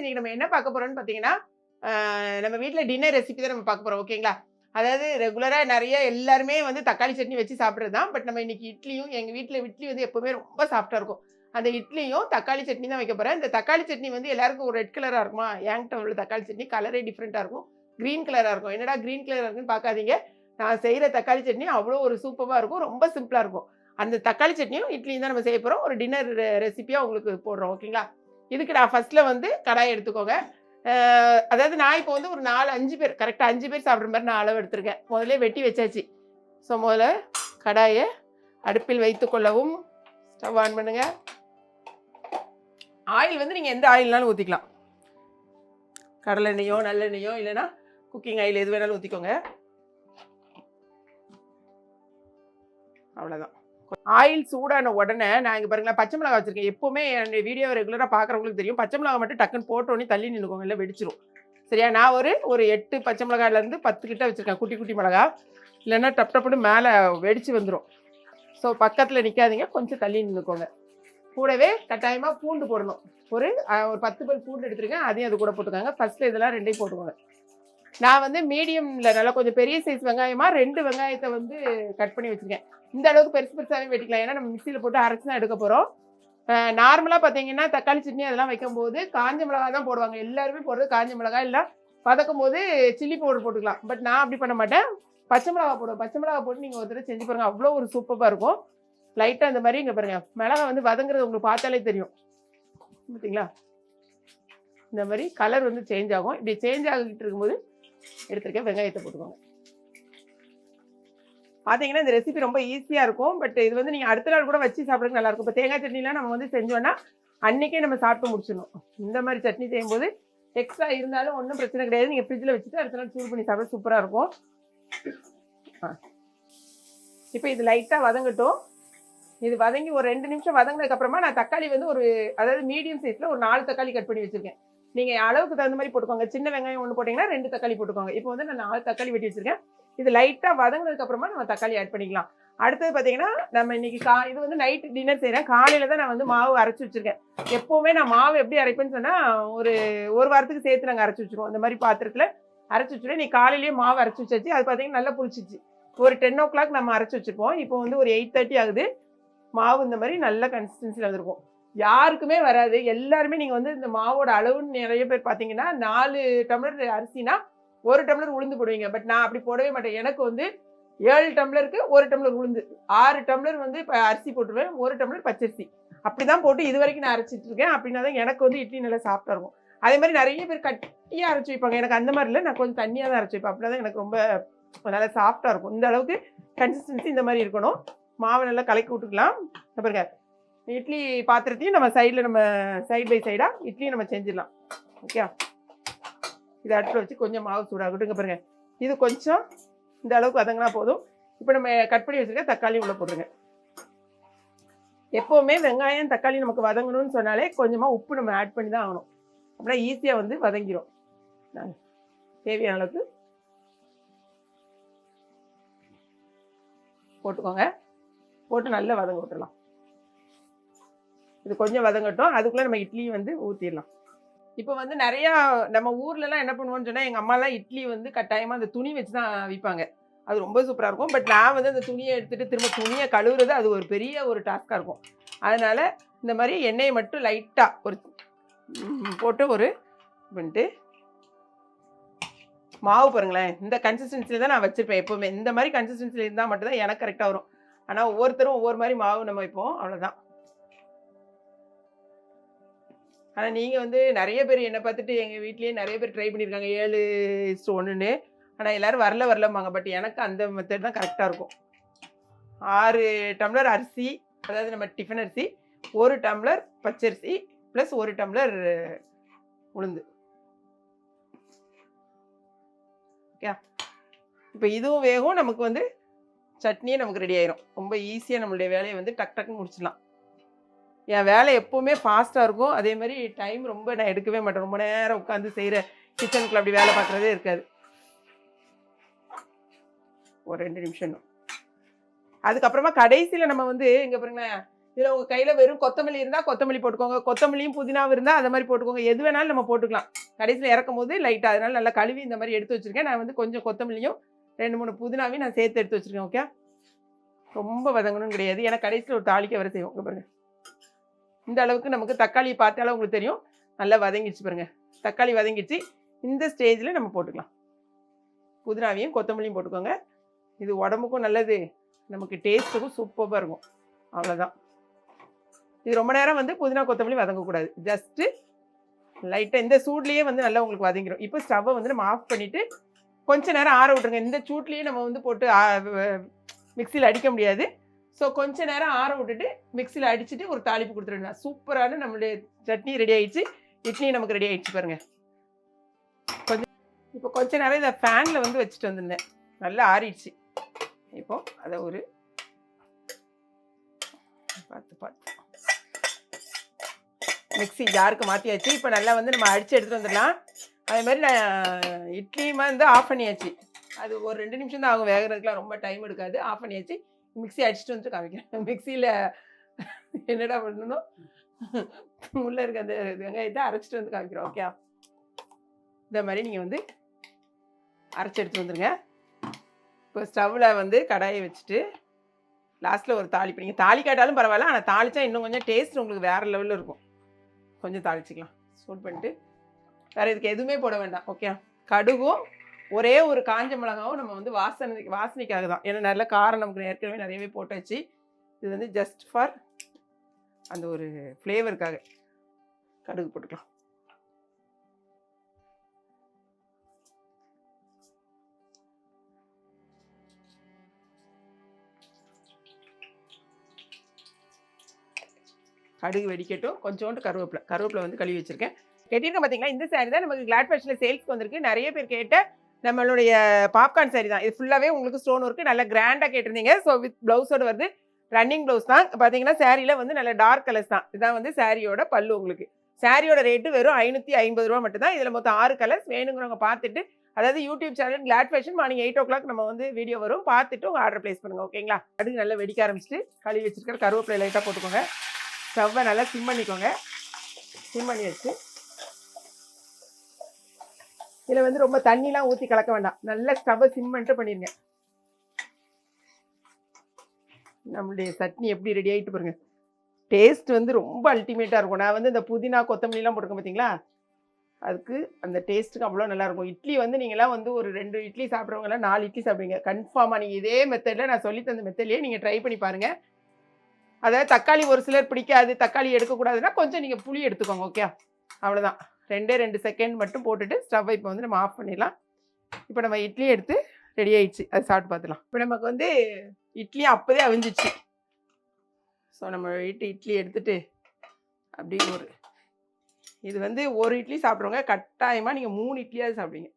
இன்னைக்கு நம்ம என்ன பார்க்க போறோம்னு பார்த்தீங்கன்னா நம்ம வீட்டில் டின்னர் ரெசிபி தான் நம்ம பார்க்க போறோம் ஓகேங்களா அதாவது ரெகுலராக நிறைய எல்லாருமே வந்து தக்காளி சட்னி வச்சு சாப்பிட்றது தான் பட் நம்ம இன்னைக்கு இட்லியும் எங்கள் வீட்டில் இட்லி வந்து எப்போவுமே ரொம்ப சாஃப்டாக இருக்கும். அந்த இட்லியும் தக்காளி சட்னி தான் வைக்க போகிறேன் இந்த தக்காளி சட்னி வந்து எல்லாருக்கும் ஒரு ரெட் கலராக இருக்குமா? ஏங்கிட்ட உள்ள தக்காளி சட்னி கலரே டிஃப்ரெண்ட்டாக இருக்கும். க்ரீன் கலராக இருக்கும். என்னடா க்ரீன் கலராக இருக்குன்னு பார்க்காதீங்க. நான் செய்கிற தக்காளி சட்னி அவ்வளோ ஒரு சூப்பராக இருக்கும். ரொம்ப சிம்பிளாக இருக்கும். அந்த தக்காளி சட்னியும் இட்லியும் தான் நம்ம செய்ய போகிறோம் ஒரு டின்னர் ரெசிபியாக உங்களுக்கு போடுறோம் ஓகேங்களா இதுக்கு நான் ஃபஸ்ட்டில் வந்து கடாய் எடுத்துக்கோங்க. அதாவது நான் இப்போ வந்து ஒரு நாலு அஞ்சு பேர் கரெக்டாக அஞ்சு பேர் சாப்பிட்ற மாதிரி நான் அளவு எடுத்திருக்கேன். முதல்ல வெட்டி வச்சாச்சு. ஸோ முதல்ல கடாயை அடுப்பில் வைத்து கொள்ளவும். ஸ்டவ் ஆன் பண்ணுங்க. ஆயில் வந்து நீங்கள் எந்த ஆயில்னாலும் ஊற்றிக்கலாம் கடலெண்ணெயோ நல்லெண்ணெயோ இல்லைன்னா குக்கிங் ஆயில் எது வேணாலும் ஊற்றிக்கோங்க அவ்வளோதான் ஆயில் சூடான உடனே நான் இங்கே பாருங்களேன் பச்சை மிளகா வச்சிருக்கேன். எப்போவுமே என்னுடைய வீடியோ ரெகுலராக பார்க்குறவங்களுக்கு தெரியும். பச்சை மிளகா மட்டும் டக்குன்னு போட்டோன்னே தள்ளி நின்றுக்கோங்க இல்லை வெடிச்சிரும். சரியா? நான் ஒரு ஒரு எட்டு பச்சை மிளகாயிலேருந்து பத்து கிட்ட வச்சுருக்கேன் குட்டி குட்டி மிளகா. இல்லைன்னா டப் டப்புன்னு மேலே வெடிச்சு வந்துடும் ஸோ பக்கத்தில் நிற்காதீங்க கொஞ்சம் தள்ளி நின்றுக்கோங்க கூடவே கட்டாயமாக பூண்டு போடணும். ஒரு ஒரு பத்து பல் பூண்டு எடுத்துருக்கேன் அதையும் அது கூட போட்டுக்கோங்க. ஃபஸ்ட்டு இதெல்லாம் ரெண்டையும் போட்டுக்கோங்க. நான் வந்து மீடியமில் நல்லா கொஞ்சம் பெரிய சைஸ் வெங்காயமாக ரெண்டு வெங்காயத்தை வந்து கட் பண்ணி வச்சுருக்கேன். இந்த அளவுக்கு பெருசு பெருசாகவே வெட்டிக்கலாம். ஏன்னா நம்ம மிக்சியில் போட்டு அரைச்சி தான் எடுக்க போகிறோம் நார்மலாக பார்த்தீங்கன்னா தக்காளி சட்னி அதெல்லாம் வைக்கும்போது காஞ்ச மிளகாய் தான் போடுவாங்க. எல்லாருமே போடுறது காஞ்ச மிளகாய் இல்லை. வதக்கும் போது சில்லி பவுடர் போட்டுக்கலாம். பட் நான் அப்படி பண்ண மாட்டேன். பச்சை மிளகா போடுவேன் பச்சை மிளகா போட்டு நீங்கள் ஒரு தடவை செஞ்சு பாருங்க. அவ்வளோ ஒரு சூப்பராக இருக்கும். லைட்டாக அந்த மாதிரி இங்கே பாருங்க. மிளகா வந்து வதங்குறது உங்களுக்கு பார்த்தாலே தெரியும். பார்த்தீங்களா இந்த மாதிரி கலர் வந்து சேஞ்ச் ஆகும். இப்படி சேஞ்ச் ஆகிட்டு இருக்கும்போது எடுத்துருக்கேன் வெங்காயத்தை போட்டுக்கோங்க. பார்த்தீங்கன்னா இந்த ரெசிபி ரொம்ப ஈஸியாக இருக்கும். பட் இது வந்து நீங்கள் அடுத்த நாள் கூட வச்சு சாப்பிட்றதுக்கு நல்லாயிருக்கும் இப்போ தேங்காய் சட்னிலாம் நம்ம வந்து செஞ்சோன்னா அன்றைக்கே நம்ம சாப்பிட்டு முடிச்சிடணும். இந்த மாதிரி சட்னி செய்யும்போது எக்ஸ்ட்ரா இருந்தாலும் ஒன்றும் பிரச்சனை கிடையாது. நீங்கள் ஃப்ரிட்ஜில் வச்சுட்டு அடுத்த நாள் சூடு பண்ணி சாப்பிட சூப்பராக இருக்கும். இப்போ இது லைட்டாக வதங்கட்டும். இது வதங்கி ஒரு ரெண்டு நிமிஷம் வதங்கினதுக்கப்புறமா நான் தக்காளி வந்து ஒரு அதாவது மீடியம் சைஸில் ஒரு நாலு தக்காளி கட் பண்ணி வச்சுருக்கேன். நீங்கள் அளவுக்கு தகுந்த மாதிரி போட்டுக்கோங்க. சின்ன வெங்காயம் ஒன்று போட்டிங்கன்னா ரெண்டு தக்காளி போட்டுக்கோங்க. இப்போ வந்து நான் நாலு தக்காளி வெட்டி வச்சுருக்கேன். இது லைட்டாக வதங்கினதுக்கு அப்புறமா நம்ம தக்காளி ஆட் பண்ணிக்கலாம். அடுத்தது பார்த்தீங்கன்னா நம்ம இன்னைக்கு கா இது வந்து நைட் டின்னர் செய்கிறேன் காலையில் தான் நான் வந்து மாவு அரைச்சி வச்சிருக்கேன். எப்போவுமே நான் மாவு எப்படி அரைப்பேன்னு சொன்னால் ஒரு ஒரு வாரத்துக்கு சேர்த்து நாங்கள் அரைச்சி வச்சுருவோம். இந்த மாதிரி பாத்திரத்தில் அரைச்சி வச்சுருவேன் நீ காலையிலேயே மாவு அரைச்சி வச்சாச்சு. அது பார்த்தீங்கன்னா நல்லா புளிச்சிச்சு. ஒரு டென் ஓ கிளாக் நம்ம அரைச்சி வச்சுருப்போம். இப்போ வந்து ஒரு எயிட் தேர்ட்டி ஆகுது. மாவு இந்த மாதிரி நல்ல கன்சிஸ்டன்சியில் வந்திருக்கும். யாருக்குமே வராது. எல்லாருமே நீங்கள் வந்து இந்த மாவோட அளவுன்னு நிறைய பேர் பார்த்தீங்கன்னா நாலு டம்ளர் அரிசினா ஒரு டம்ளர் உளுந்து போடுவீங்க. பட் நான் அப்படி போடவே மாட்டேன். எனக்கு வந்து ஏழு டம்ளருக்கு ஒரு டம்ளர் உளுந்து ஆறு டம்ளர் வந்து இப்போ அரிசி போட்டுருவேன் ஒரு டம்ளர் பச்சரிசி. அப்படி தான் போட்டு இது வரைக்கும் நான் அரைச்சிட்டு இருக்கேன். அப்படின்னா தான் எனக்கு வந்து இட்லி நல்லா சாப்பிட்டா இருக்கும் அதே மாதிரி நிறைய பேர் கட்டியாக அரைச்சி வைப்பாங்க. எனக்கு அந்த மாதிரி இல்லை. நான் கொஞ்சம் தண்ணியாக தான் அரைச்சி வைப்பேன். அப்படின்னா தான் எனக்கு ரொம்ப நல்லா சாஃப்டாக இருக்கும். இந்த அளவுக்கு கன்சிஸ்டன்சி இந்த மாதிரி இருக்கணும். மாவை நல்லா கலக்கி விட்டுக்கலாம். பாருங்க. இட்லி பாத்திரத்தையும் நம்ம சைடில் நம்ம சைட் பை சைடாக இட்லியும் நம்ம செஞ்சிடலாம். ஓகே இதை அடுப்பில் வச்சு கொஞ்சம் மாவு சூடாகட்டுங்க பாருங்கள் பாருங்க. இது கொஞ்சம் இந்த அளவுக்கு வதங்கினா போதும். இப்போ நம்ம கட் பண்ணி வச்சுருக்க தக்காளி உள்ள போட்டுருங்க. எப்போவுமே வெங்காயம் தக்காளி நமக்கு வதங்கணும்னு சொன்னாலே கொஞ்சமாக உப்பு நம்ம ஆட் பண்ணி தான் ஆகணும். அப்படின்னா ஈஸியாக வந்து வதங்கிடும் தேவையான அளவுக்கு போட்டுக்கோங்க. போட்டு நல்லா வதங்க விட்டுடலாம் இது கொஞ்சம் வதங்கட்டும். அதுக்குள்ளே நம்ம இட்லியும் வந்து ஊற்றிடலாம் இப்போ வந்து நிறையா நம்ம ஊர்லலாம் என்ன பண்ணுவோம்னு சொன்னால் எங்கள் அம்மாலாம் இட்லி வந்து கட்டாயமாக அந்த துணி வச்சு தான் விற்பாங்க அது ரொம்ப சூப்பராக இருக்கும். பட் நான் வந்து அந்த துணியை எடுத்துகிட்டு திரும்ப துணியை கழுவுறது அது ஒரு பெரிய ஒரு டாஸ்க்காக இருக்கும். அதனால் இந்த மாதிரி எண்ணெயை மட்டும் லைட்டாக ஒரு போட்டு ஒரு பண்ணிட்டு மாவு பாருங்களேன். இந்த கன்சிஸ்டன்சியில் தான் நான் வச்சுருப்பேன் எப்போவுமே. இந்த மாதிரி கன்சிஸ்டன்சியில் இருந்தால் மட்டும்தான் எனக்கு கரெக்டாக வரும். ஆனால் ஒவ்வொருத்தரும் ஒவ்வொரு மாதிரி மாவு நம்ம வைப்போம். அவ்வளோதான் ஆனால் நீங்கள் வந்து நிறைய பேர் என்னை பார்த்துட்டு எங்கள் வீட்லேயே நிறைய பேர் ட்ரை பண்ணியிருக்காங்க ஏழு இஸ் ஒன்றுன்னு ஆனால் எல்லோரும் வரல வரலம்பாங்க. பட் எனக்கு அந்த மெத்தட் தான் கரெக்டாக இருக்கும். ஆறு டம்ளர் அரிசி அதாவது நம்ம டிஃபன் அரிசி ஒரு டம்ளர் பச்சரிசி ப்ளஸ் ஒரு டம்ளர் உளுந்து. ஓகே இப்போ இதுவும் வேகும். நமக்கு வந்து சட்னியே நமக்கு ரெடி ஆயிரும். ரொம்ப ஈஸியாக நம்மளுடைய வேலையை வந்து டக் டக்குன்னு முடிச்சிடலாம். என் வேலை எப்போவுமே ஃபாஸ்ட்டாக இருக்கும். அதே மாதிரி டைம் ரொம்ப நான் எடுக்கவே மாட்டேன். ரொம்ப நேரம் உட்காந்து செய்கிற கிச்சனுக்குள்ள அப்படி வேலை பார்க்குறதே இருக்காது. ஒரு ரெண்டு நிமிஷம். அதுக்கப்புறமா கடைசியில் நம்ம வந்து இங்கே பாருங்களேன் இதில் உங்கள் கையில் வெறும் கொத்தமல்லி இருந்தால் கொத்தமல்லி போட்டுக்கோங்க. கொத்தமல்லியும் புதினாவும் இருந்தால் அதை மாதிரி போட்டுக்கோங்க. எது வேணாலும் நம்ம போட்டுக்கலாம். கடைசியில் இறக்கும் போது லைட்டாக அதனால் நல்லா கழுவி இந்த மாதிரி எடுத்து வச்சுருக்கேன். நான் வந்து கொஞ்சம் கொத்தமல்லியும் ரெண்டு மூணு புதினாவையும் நான் சேர்த்து எடுத்து வச்சுருக்கேன் ஓகே ரொம்ப வதங்கணும்னு கிடையாது. ஏன்னா கடைசியில் ஒரு தாளிக்க வர செய்வோம். பாருங்கள் இந்த அளவுக்கு நமக்கு தக்காளி பார்த்தாலும் உங்களுக்கு தெரியும். நல்லா வதங்கிடுச்சு பாருங்க. தக்காளி வதங்கிடுச்சு. இந்த ஸ்டேஜில் நம்ம போட்டுக்கலாம். புதினாவையும் கொத்தமல்லியும் போட்டுக்கோங்க. இது உடம்புக்கும் நல்லது. நமக்கு டேஸ்ட்டுக்கும் சூப்பராக இருக்கும். அவ்வளோதான் இது ரொம்ப நேரம் வந்து புதினா கொத்தமல்லி வதங்கக்கூடாது. ஜஸ்ட்டு லைட்டாக இந்த சூட்லேயே வந்து நல்லா உங்களுக்கு வதங்கிடும் இப்போ ஸ்டவ்வை வந்து நம்ம ஆஃப் பண்ணிவிட்டு கொஞ்ச நேரம் ஆற விட்ருங்க இந்த சூட்லேயே நம்ம வந்து போட்டு மிக்சியில் அடிக்க முடியாது. ஸோ கொஞ்ச நேரம் ஆற விட்டுட்டு மிக்சியில் அடிச்சுட்டு ஒரு தாளிப்பு கொடுத்துருங்க. சூப்பரான நம்மளுடைய சட்னி ரெடி ஆயிடுச்சு. இட்லி நமக்கு ரெடி ஆயிடுச்சு பாருங்க. கொஞ்சம் இப்போ கொஞ்ச நேரம் இதை ஃபேனில் வந்து வச்சுட்டு வந்திருந்தேன். நல்லா ஆறிடுச்சு. இப்போ அதை ஒரு பார்த்து பார்த்து. மிக்ஸி ஜாருக்கு மாற்றியாச்சு இப்போ நல்லா வந்து நம்ம அடித்து எடுத்துகிட்டு வந்துடலாம். அதே மாதிரி நான் இட்லியுமா வந்து ஆஃப் பண்ணியாச்சு. அது ஒரு ரெண்டு நிமிஷம் தான் ஆகும். வேகிறதுக்குலாம் ரொம்ப டைம் எடுக்காது. ஆஃப் பண்ணியாச்சு. மிக்ஸி அடிச்சுட்டு வந்து காமிக்கிறேன். மிக்சியில் என்னடா பண்ணணும்? உள்ளே இருக்க அந்த வெங்காயத்தை அரைச்சிட்டு வந்து காமிக்கிறோம் ஓகே இந்த மாதிரி நீங்கள் வந்து அரைச்சி எடுத்து வந்துடுங்க இப்போ ஸ்டவ்வில் வந்து கடாயை வச்சுட்டு லாஸ்ட்டில் ஒரு தாளிப்பு. நீங்கள் தாளி காட்டாலும் பரவாயில்ல ஆனால் தாளிச்சா இன்னும் கொஞ்சம் டேஸ்ட் உங்களுக்கு வேறு லெவலில் இருக்கும். கொஞ்சம் தாளிச்சிக்கலாம். சூட் பண்ணிட்டு வேறு இதுக்கு எதுவுமே போட வேண்டாம். ஓகே கடுகும் ஒரே ஒரு காஞ்ச மிளகாவும் நம்ம வந்து வாசனை வாசனைக்காக தான் ஏன்னா நல்ல காரம் நமக்கு ஏற்கனவே நிறையவே போட்டாச்சு. இது வந்து ஜஸ்ட் ஃபார் அந்த ஒரு ஃப்ளேவருக்காக கடுகு போட்டுக்கலாம். கடுகு வெடிக்கட்டும். கொஞ்சோண்டு கருவேப்பிலை. கருவேப்பிலை வந்து கழுவி வச்சிருக்கேன். கேட்டிருக்கேன் பார்த்தீங்களா இந்த சாரி தான் நமக்கு கிளாட் ஃபேஷனில் சேல்ஸ்க்கு வந்திருக்கு. நிறைய பேர் கேட்ட நம்மளுடைய பாப்கார்ன் saree தான். இது ஃபுல்லாகவே உங்களுக்கு ஸ்டோன் ஒர்க்கு நல்லா கிராண்டாக கேட்டிருந்தீங்க. ஸோ வித் ப்ளவுஸோட வருது. ரன்னிங் ப்ளவுஸ் தான். பார்த்தீங்கன்னா சாரியில் வந்து நல்ல டார்க் கலர்ஸ் தான். இதுதான் வந்து சாரியோட பல்லு உங்களுக்கு. சாரியோட ரேட்டு வெறும் ஐநூற்றி ஐம்பது ரூபா மட்டும் தான். இதில் மொத்தம் ஆறு கலர்ஸ் வேணுங்கிறவங்க பார்த்துட்டு அதாவது YouTube channel Glad Fashion morning eight o'clock நம்ம வந்து வீடியோ வரும். பார்த்துட்டு உங்கள் ஆர்டர் ப்ளேஸ் பண்ணுங்கள் ஓகேங்களா அடுத்து நல்லா வெடிக்க ஆரம்பிச்சிட்டு கழுவி வச்சிருக்கிற கருவேப்பிலை லைட்டாக போட்டுக்கோங்க. ஸ்டவ்வை நல்லா சிம் பண்ணிக்கோங்க. சிம் பண்ணி வச்சு இதில் வந்து ரொம்ப தண்ணிலாம் ஊற்றி கலக்க வேண்டாம். நல்லா ஸ்டவ்வை சிம் பண்ணிட்டு பண்ணிடுங்க நம்மளுடைய சட்னி எப்படி ரெடி ஆகிட்டு பாருங்க. டேஸ்ட் வந்து ரொம்ப அல்டிமேட்டாக இருக்கும். நான் வந்து இந்த புதினா கொத்தமல்லிலாம் போட்டுருக்கேன் பார்த்தீங்களா அதுக்கு அந்த டேஸ்ட்டுக்கு அவ்வளோ நல்லாயிருக்கும் இட்லி வந்து நீங்களாம் வந்து ஒரு ரெண்டு இட்லி சாப்பிட்றவங்கலாம் நாலு இட்லி சாப்பிடுவீங்க. கன்ஃபார்மாக நீங்கள் இதே மெத்தடில் நான் சொல்லி தந்த மெத்தட்லேயே நீங்கள் ட்ரை பண்ணி பாருங்கள் அதாவது தக்காளி ஒரு சிலர் பிடிக்காது தக்காளி எடுக்கக்கூடாதுன்னா கொஞ்சம் நீங்கள் புளி எடுத்துக்கோங்க ஓகே அவ்வளோதான் ரெண்டே ரெண்டு செகண்ட் மட்டும் போட்டுட்டு ஸ்டவ்வை இப்போ வந்து நம்ம ஆஃப் பண்ணிடலாம். இப்போ நம்ம இட்லி எடுத்து ரெடி ஆயிடுச்சு. அது சாப்பிட்டு பார்த்துலாம் இப்போ நமக்கு வந்து இட்லி அப்போதே அவிஞ்சிச்சு. ஸோ நம்ம வீட்டு இட்லி எடுத்துட்டு அப்படி ஒரு இது வந்து ஒரு இட்லி சாப்பிட்றவங்க கட்டாயமாக நீங்கள் மூணு இட்லியாவது சாப்பிடுவீங்க.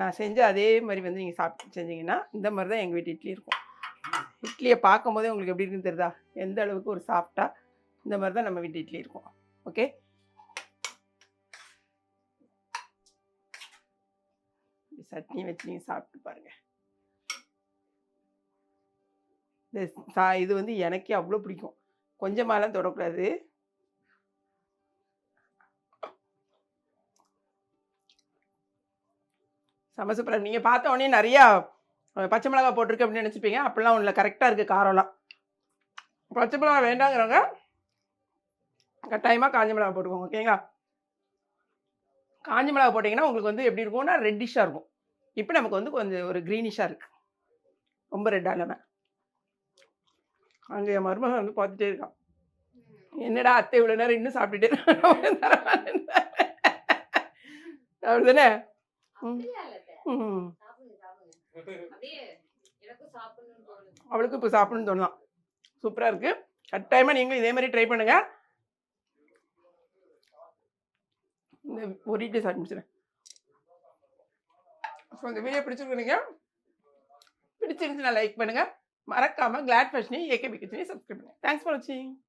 நான் செஞ்ச அதே மாதிரி வந்து நீங்கள் சாப்பிட்டு செஞ்சீங்கன்னா இந்த மாதிரி தான் எங்கள் வீட்டு இட்லி இருக்கும். இட்லியை பார்க்கும் போதே உங்களுக்கு எப்படி இருக்குன்னு தெரியுதா? எந்த அளவுக்கு ஒரு சாஃப்டாக இந்த மாதிரி தான் நம்ம வீட்டு இட்லி இருக்கும். ஓகே? சட்னி வச்சு நீங்கள் சாப்பிட்டு பாருங்க. இந்த சா இது வந்து எனக்கே அவ்வளோ பிடிக்கும். கொஞ்சமாலாம் தொடக்கூடாது. செம சூப்பராக நீங்கள் பார்த்த உடனே நிறையா பச்சை மிளகா போட்டிருக்கு அப்படின்னு நினச்சிப்பீங்க அப்படிலாம் உள்ள கரெக்டாக இருக்குது காரம்லாம். பச்சை மிளகா வேண்டாங்கிறவங்க கட்டாயமாக காஞ்ச மிளகா போட்டுக்கோங்க ஓகேங்களா காஞ்ச மிளகா போட்டிங்கன்னா உங்களுக்கு வந்து எப்படி இருக்கும்னா ரெட்டிஷாக இருக்கும். இப்போ நமக்கு வந்து கொஞ்சம் ஒரு க்ரீனிஷாக இருக்கு. ரொம்ப ரெட்டாக இல்லாமல் அங்கே என் மருமகன் வந்து பார்த்துட்டே இருக்கான். என்னடா அத்தை இவ்வளோ நேரம் இன்னும் சாப்பிட்டுட்டே சாப்பிடணும்னு தோணுது. அவளுக்கு இப்போ சாப்பிடணும்னு தோணலாம் சூப்பராக இருக்குது கட்டாயமாக நீங்களும் இதே மாதிரி ட்ரை பண்ணுங்க. இந்த ஒரு இட்லி சாப்பிட்டு ஸோ இந்த வீடியோ பிடிச்சிருக்கீங்க பிடிச்சிருந்துச்சுன்னா லைக் பண்ணுங்கள் மறக்காமல் கிளாட் ஃபேஷனையும் ஏகேபி கிச்சனையும் சப்ஸ்கிரைப் பண்ணுங்கள் தேங்க்ஸ் ஃபார் வாட்சிங்